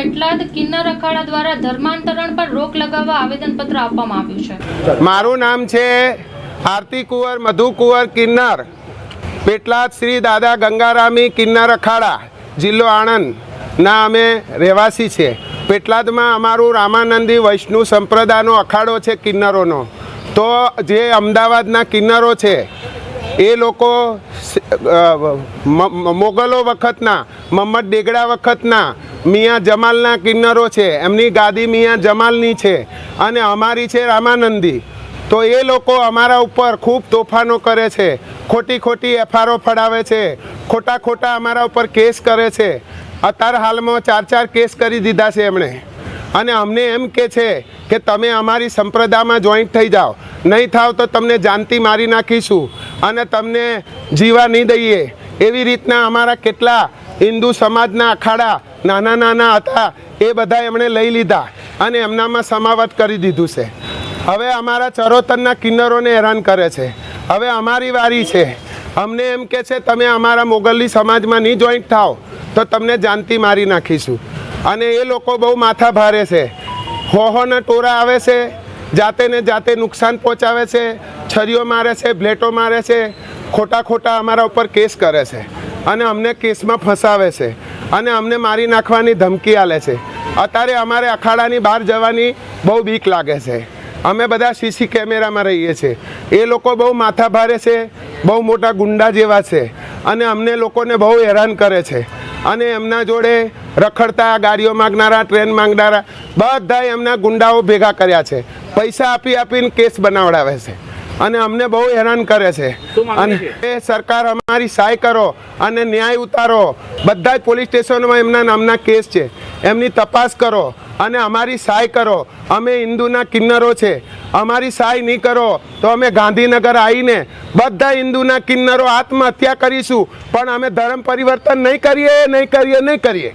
પેટલાદ કિન્નર અખાડા દ્વારા ધર્માંતરણ પર રોક લગાવવા આવેદનપત્ર આપવામાં આવ્યું છે. મારું નામ છે આરતી કુંવર, મધુ કુંવર કિન્નર. પેટલાદ શ્રી દાદા ગંગારામી કિન્નર અખાડા, જિલ્લો આણંદના અમે રહેવાસી છે. પેટલાદમાં અમારું રામાનંદી વૈષ્ણુ સંપ્રદાયનો અખાડો છે કિન્નરોનો. તો જે અમદાવાદના કિન્નરો છે, એ લોકો મોગલો વખતના મમ્મદ ડેગડા વખતના મિયાં જમાલના કિન્નરો છે. એમની ગાદી મિયાં જમાલની છે અને અમારી છે રામાનંદી. તો એ લોકો અમારા ઉપર ખૂબ તોફાનો કરે છે. ખોટી ખોટી એફઆરઓ ફડાવે છે. ખોટા ખોટા અમારા ઉપર કેસ કરે છે. અત્યારે હાલમાં ચાર ચાર કેસ કરી દીધા છે એમણે. અને અમને એમ કે છે કે તમે અમારી સંપ્રદાયમાં જોઈન્ટ થઈ જાઓ. નહીં થાવ તો તમને જાનથી મારી નાખીશું અને તમને જીવા નહીં દઈએ. એવી રીતના અમારા કેટલા હિન્દુ સમાજના અખાડા નાના નાના હતા, એ બધા એમણે લઈ લીધા અને એમનામાં સમાવત કરી દીધું છે. હવે અમારા ચરોતરના કિન્નરોને હેરાન કરે છે. હવે અમારી વારી છે. અમને એમ કે છે, તમે અમારા મોગલી સમાજમાં નહીં જોઈન્ટ થાઓ, તો તમને જાનતી મારી નાખીશું. અને એ લોકો બહુ માથા ભારે છે. હોહોના ટોરા આવે છે, જાતે ને જાતે નુકસાન પહોંચાવે છે, છરીઓ મારે છે, બ્લેટો મારે છે, ખોટા ખોટા અમારા ઉપર કેસ કરે છે. અને અમને કેસમાં ફસાવે છે. અને અમને મારી નાખવાની ધમકી આલે છે. અત્યારે અમારે અખાડાની બહાર જવાની બહુ બીક લાગે છે. અમે બધા સીસી કેમેરામાં રહીએ છીએ. એ લોકો બહુ માથા ભારે છે, બહુ મોટા ગુંડા જેવા છે અને અમને લોકોને બહુ હેરાન કરે છે. અને એમના જોડે રખડતા, ગાડીઓ માંગનારા, ટ્રેન માંગનારા બધા એમના ગુંડાઓ ભેગા કર્યા છે. પૈસા આપી આપીને કેસ બનાવડાવે છે. અને અમને બહુ હેરાન કરે છે. અને એ સરકાર અમારી સહાય કરો અને ન્યાય ઉતારો. બધા જ પોલીસ સ્ટેશનોમાં એમના નામના કેસ છે. એમની તપાસ કરો અને અમારી સહાય કરો. અમે હિન્દુના કિન્નરો છે. અમારી સહાય નહીં કરો તો અમે ગાંધીનગર આવીને બધા હિન્દુના કિન્નરો આત્મહત્યા કરીશું. પણ અમે ધર્મ પરિવર્તન નહીં કરીએ નહીં કરીએ નહીં કરીએ.